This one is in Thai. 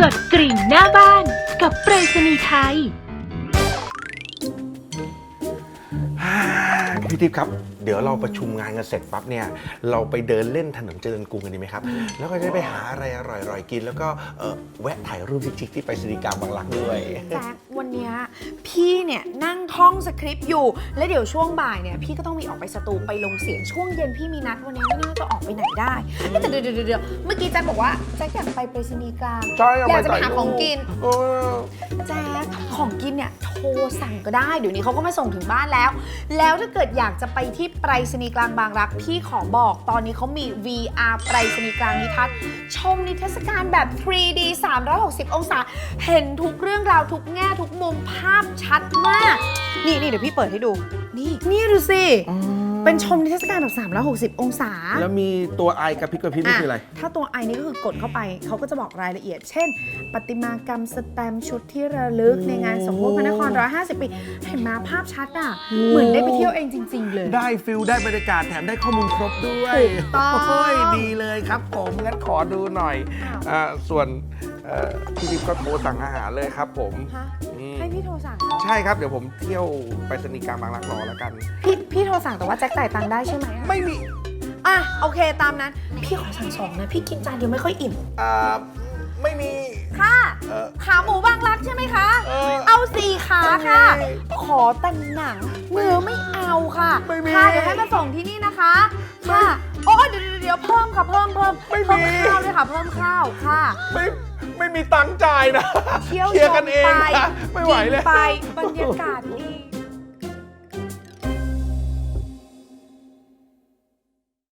กดกริ่งหน้าบ้านกับไปรษณีย์ไทยอ่าพี่ติ๊บครับ เดี๋ยวเราประชุมงานกันเสร็จปั๊บเนี่ยเราไปเดินเล่นถนนเจริญกรุงกันดีไหมครับ แล้วก็จะได้ไปหาอะไรอร่อยๆกิน แล้วก็เอ่อแวะถ่ายรูปชิคๆที่ไปสนีย์กลางบางรักด้วย แจ็ควันเนี้ยพี่เนี่ยนั่งท่องสคริปต์อยู่ แล้วเดี๋ยวช่วงบ่ายเนี่ยพี่ก็ต้องมีออกไปสตูไปลงเสียงช่วงเย็นพี่มีนัดวันนี้ไม่น่าจะออกไปไหนได้เอ๊ะแต่เดี๋ยวเดี๋ยวเดี๋ยวเมื่อกี้แจ็คบอกว่าแจ็คอยากไปไปรษณีย์กลางใช่อยากจะไปหาของกิน เออแจ๊คของกินเนี่ยโทรสั่งก็ได้ เดี๋ยวนี้เขาก็มาส่งถึงบ้านแล้ว แล้วถ้าเกิดอยากจะไปที่ไปรษณีย์กลางบางรัก พี่ขอบอกตอนนี้เขามี VR ไปรษณีย์กลางนิทัศน์ชมนิทรรศการแบบ 3D 360 องศา เห็นทุกเรื่องราวทุกแง่ทุกมุมภาพชัดมาก นี่นี่เดี๋ยวพี่เปิดให้ดู นี่ นี่ดูสิ เป็นชมนิทรรศการแบบ 360 องศา แล้วมีตัวไอกระพริบกระพริบนี่คืออะไร ถ้าตัวไอนี่ก็คือกดเข้าไป เขาก็จะบอกรายละเอียด เช่นประติมากรรมสแตมป์ชุดที่ระลึกในงานสมโภชพระนคร 150 ปี เห็นมาภาพชัดอะ เหมือนได้ไปเที่ยวเองจริง ๆ เลย ได้ฟิลได้บรรยากาศแถมได้ข้อมูลครบด้วยถูกต้องโอ้ยดีเลยครับผมงั้นขอดูหน่อยอ้าวอ่าส่วนเอ่อพี่ทิพย์ก็โทรสั่งอาหารเลยครับผมฮะอืมให้พี่โทรสั่ง ใช่ครับเดี๋ยวผมเที่ยวไปสนีย์กลางบางรักรอแล้วกัน พี่พี่โทรสั่งแต่ว่าแจ็คจ่ายตังค์ได้ใช่ไหมอะไม่มีอะโอเคตามนั้น พี่ขอสั่งสองนะ พี่กินจานเดียวไม่ค่อยอิ่ม อ่าไม่มี ค่ะ เอ่อขาหมูบางรักใช่ไหมคะ เออเอาสี่ขาค่ะ ไม่ขอแต่หนังเนื้อไม่เอาค่ะไม่มีค่ะเดี๋ยวให้มาส่งที่นี่นะคะ ค่ะ โอ้เดี๋ยวเดี๋ยวเดี๋ยวเพิ่มค่ะ เพิ่มเพิ่มไม่มี เพิ่มข้าวด้วยค่ะ เพิ่มข้าวค่ะ ไม่ไม่มีตังค์จ่ายนะเที่ยวเคลียร์กันเองชมไปนะไม่ไหวเลย กินไปบรรยากาศดี